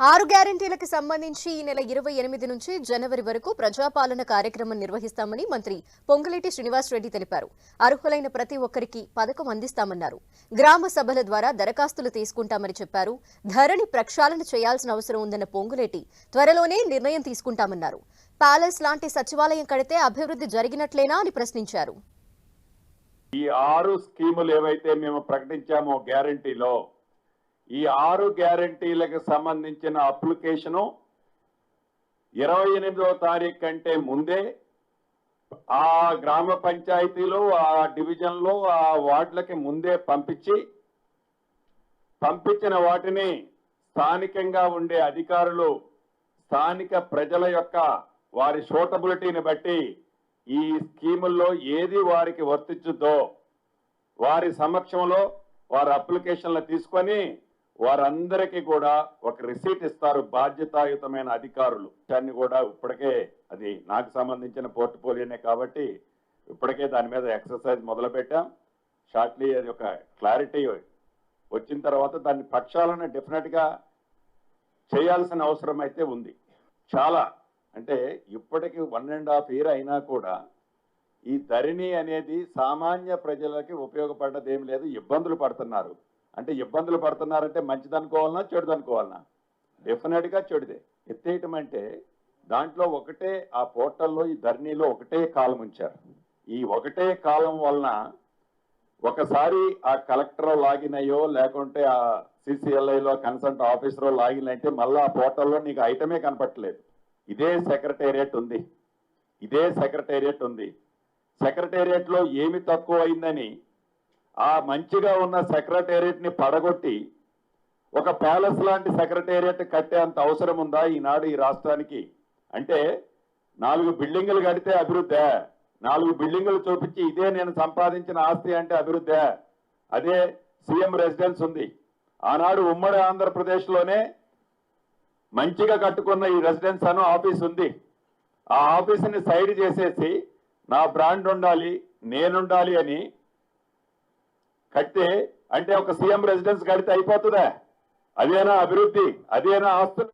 ఆరు గ్యారంటీలకు సంబంధించి ఈ నెల ఇరవై ఎనిమిది నుంచి జనవరి వరకు ప్రజాపాలన కార్యక్రమం నిర్వహిస్తామని మంత్రి పొంగులేటి శ్రీనివాసరెడ్డి తెలిపారు. అర్హులైన ప్రతి ఒక్కరికి పథకం అందిస్తామన్నారు. గ్రామ సభల ద్వారా దరఖాస్తులు తీసుకుంటామని చెప్పారు. ధరణి ప్రక్షాళన చేయాల్సిన అవసరం ఉందన్న పొంగులేటి త్వరలోనే నిర్ణయం తీసుకుంటామన్నారు. ప్యాలెస్ లాంటి సచివాలయం కడితే అభివృద్ధి జరిగినట్లేనా అని ప్రశ్నించారు. ఈ ఆరు స్కీములు ఏవైతే మేము ప్రకటించామో గ్యారంటీలో ఈ ఆరు గ్యారంటీలకు సంబంధించిన అప్లికేషను ఇరవై ఎనిమిదవ తారీఖు కంటే ముందే ఆ గ్రామ పంచాయతీలో ఆ డివిజన్లో ఆ వార్డులకి ముందే పంపించి పంపించిన వాటిని స్థానికంగా ఉండే అధికారులు స్థానిక ప్రజల యొక్క వారి సూటబిలిటీని బట్టి ఈ స్కీముల్లో ఏది వారికి వర్తించుద్దో వారి సమక్షంలో వారి అప్లికేషన్లు తీసుకొని వారందరికీ కూడా ఒక రిసీట్ ఇస్తారు బాధ్యతాయుతమైన అధికారులు. దాన్ని కూడా ఇప్పటికే అది నాకు సంబంధించిన పోర్ట్ఫోలియోనే కాబట్టి ఇప్పటికే దాని మీద ఎక్సర్సైజ్ మొదలుపెట్టాం. షార్ట్లీ అది ఒక క్లారిటీ వచ్చిన తర్వాత దాన్ని పక్షాలను డెఫినెట్గా చేయాల్సిన అవసరం అయితే ఉంది. చాలా అంటే ఇప్పటికి వన్ అండ్ హాఫ్ ఇయర్ అయినా కూడా ఈ ధరణి అనేది సామాన్య ప్రజలకి ఉపయోగపడ్డది లేదు ఇబ్బందులు పడుతున్నారు. అంటే ఇబ్బందులు పడుతున్నారంటే మంచిదనుకోవాలన్నా చెడుదనుకోవాలన్నా డెఫినెట్గా చెడుదే. ఎత్తేయటం అంటే దాంట్లో ఒకటే ఆ పోర్టల్లో ఈ ధరణిలో ఒకటే కాలం ఉంచారు. ఈ ఒకటే కాలం వలన ఒకసారి ఆ కలెక్టర్ లాగిన్ అయ్యో లేకుంటే ఆ సిసిఎల్ఐలో కన్సల్ట్ ఆఫీసర్ లాగిన్ అయితే మళ్ళీ ఆ పోర్టల్లో నీకు ఐటమే కనపట్లేదు ఇదే సెక్రటేరియట్ ఉంది. ఇదే సెక్రటేరియట్ ఉంది. సెక్రటేరియట్లో ఏమి తక్కువ అయిందని ఆ మంచిగా ఉన్న సెక్రటేరియట్ని పడగొట్టి ఒక ప్యాలెస్ లాంటి సెక్రటేరియట్ కట్టే అంత అవసరం ఉందా ఈనాడు ఈ రాష్ట్రానికి? అంటే నాలుగు బిల్డింగులు కడితే అభివృద్ధి. నాలుగు బిల్డింగులు చూపించి ఇదే నేను సంపాదించిన ఆస్తి అంటే అభివృద్ధి. అదే సీఎం రెసిడెన్స్ ఉంది. ఆనాడు ఉమ్మడి ఆంధ్రప్రదేశ్లోనే మంచిగా కట్టుకున్న ఈ రెసిడెన్స్ అను ఆఫీస్ ఉంది. ఆ ఆఫీసుని సైడ్ చేసేసి నా బ్రాండ్ ఉండాలి నేనుండాలి అని కడితే అంటే ఒక సీఎం రెసిడెన్స్ కడితే అయిపోతుందా? అదేనా అభివృద్ధి? అదేనా ఆస్తులు?